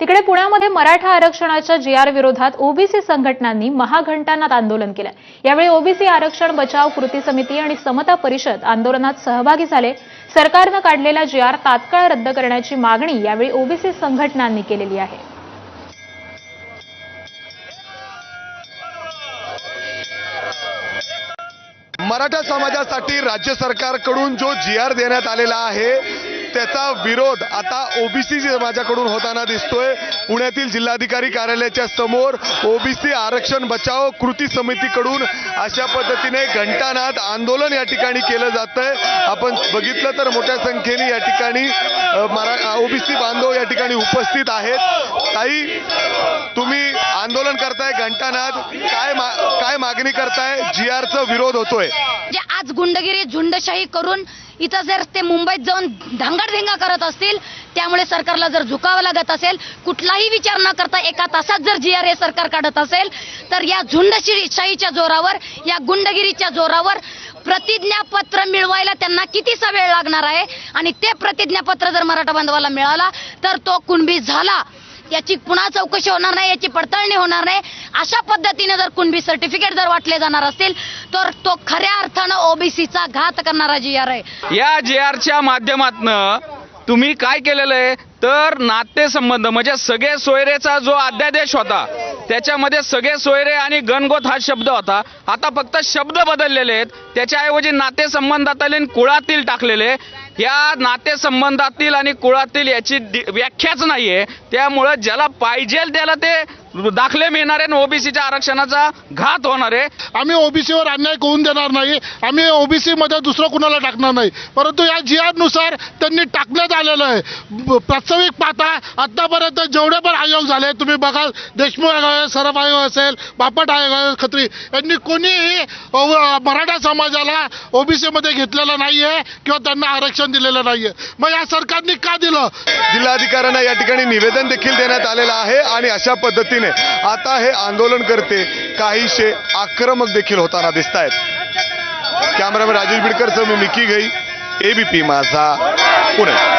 तिकडे पुण्यामध्ये मराठा आरक्षणाच्या जी आर विरोधात ओबीसी संघटनांनी महाघंटानात आंदोलन केलं. यावेळी ओबीसी आरक्षण बचाव कृती समिती आणि समता परिषद आंदोलनात सहभागी झाले. सरकारनं काढलेला जी आर तात्काळ रद्द करण्याची मागणी यावेळी ओबीसी संघटनांनी केलेली आहे. मराठा समाजासाठी राज्य सरकारकडून जो जी आर देण्यात आलेला आहे त्याचा विरोध आता ओबीसी समाजाकडून होताना दिसतोय पुण्यातील जिल्हाधिकारी कार्यालयाच्या समोर ओबीसी आरक्षण बचाव कृती समितीकडून अशा पद्धतीने घंटानाद आंदोलन या ठिकाणी केलं जातंय. आपण बघितलं तर मोठ्या संख्येने या ठिकाणी मरा ओबीसी बांधव या ठिकाणी उपस्थित आहेत. ताई तुम्ही आंदोलन करताय घंटानाद. काय मा- काय मागणी करताय? जी आरचा विरोध होतोय. जे आज गुंडगिरी झुंडशाही करून इथं जर ते मुंबईत जाऊन धांगडधिंगा करत असतील त्यामुळे सरकारला जर झुकावं लागत असेल कुठलाही विचार न करता एका तासात जर जी आर ए सरकार काढत असेल तर या झुंडशाहीच्या जोरावर या गुंडगिरीच्या जोरावर प्रतिज्ञापत्र मिळवायला त्यांना कितीसा वेळ लागणार आहे? आणि ते प्रतिज्ञापत्र जर मराठा बांधवाला मिळाला तर तो कुणबी झाला? याची पुन्हा चौकशी होणार नाही याची पडताळणी होणार नाही. अशा पद्धतीने जर कुणबी सर्टिफिकेट जर वाटले जाणार असतील तर तो खऱ्या अर्थानं ओबीसीचा घात करणारा जी आर आहे. या जे आरच्या माध्यमातनं तुम्ही काय केलेलं आहे? तर नातेसंबंध म्हणजे सगळे सोयरेचा जो अध्यादेश होता त्याच्यामध्ये सगळे सोयरे आणि गणगोत हा शब्द होता. आता फक्त शब्द बदललेले आहेत. त्याच्याऐवजी नातेसंबंधातील आणि कुळातील टाकलेले या नातेसंबंधातील आणि कुळातील याची व्याख्याच व्याख्याच नाहीये. त्यामुळं ज्याला पाहिजे त्याला ते दाखले मिळणार आहे आणि ओबीसीच्या आरक्षणाचा घात होणार आहे. आम्ही ओबीसीवर अन्याय होऊन देणार नाही. आम्ही ओबीसी मध्ये दुसरं कुणाला टाकणार नाही. परंतु या जियानुसार त्यांनी टाकण्यात आलेलं आहे. ब- प्रास्ताविक पाहता आतापर्यंत जेवढे पण आयोग झाले तुम्ही बघाल देशमुख आयोग सरफ आयोग असेल बापट आयोग खत्री यांनी कोणीही मराठा समाजाला ओबीसी मध्ये नाही नाहीये किंवा त्यांना आरक्षण दिलेलं नाहीये. मग या सरकारने का दिलं? जिल्हाधिकाऱ्यांना या ठिकाणी निवेदन देखील देण्यात आलेलं आहे आणि अशा पद्धतीने आता हे आंदोलन करते काहीशे आक्रमक देखील होताना दिसत आहेत कॅमेरामॅन राजेश बिडकर मी मिकी गई एबीपी माझा पुणे.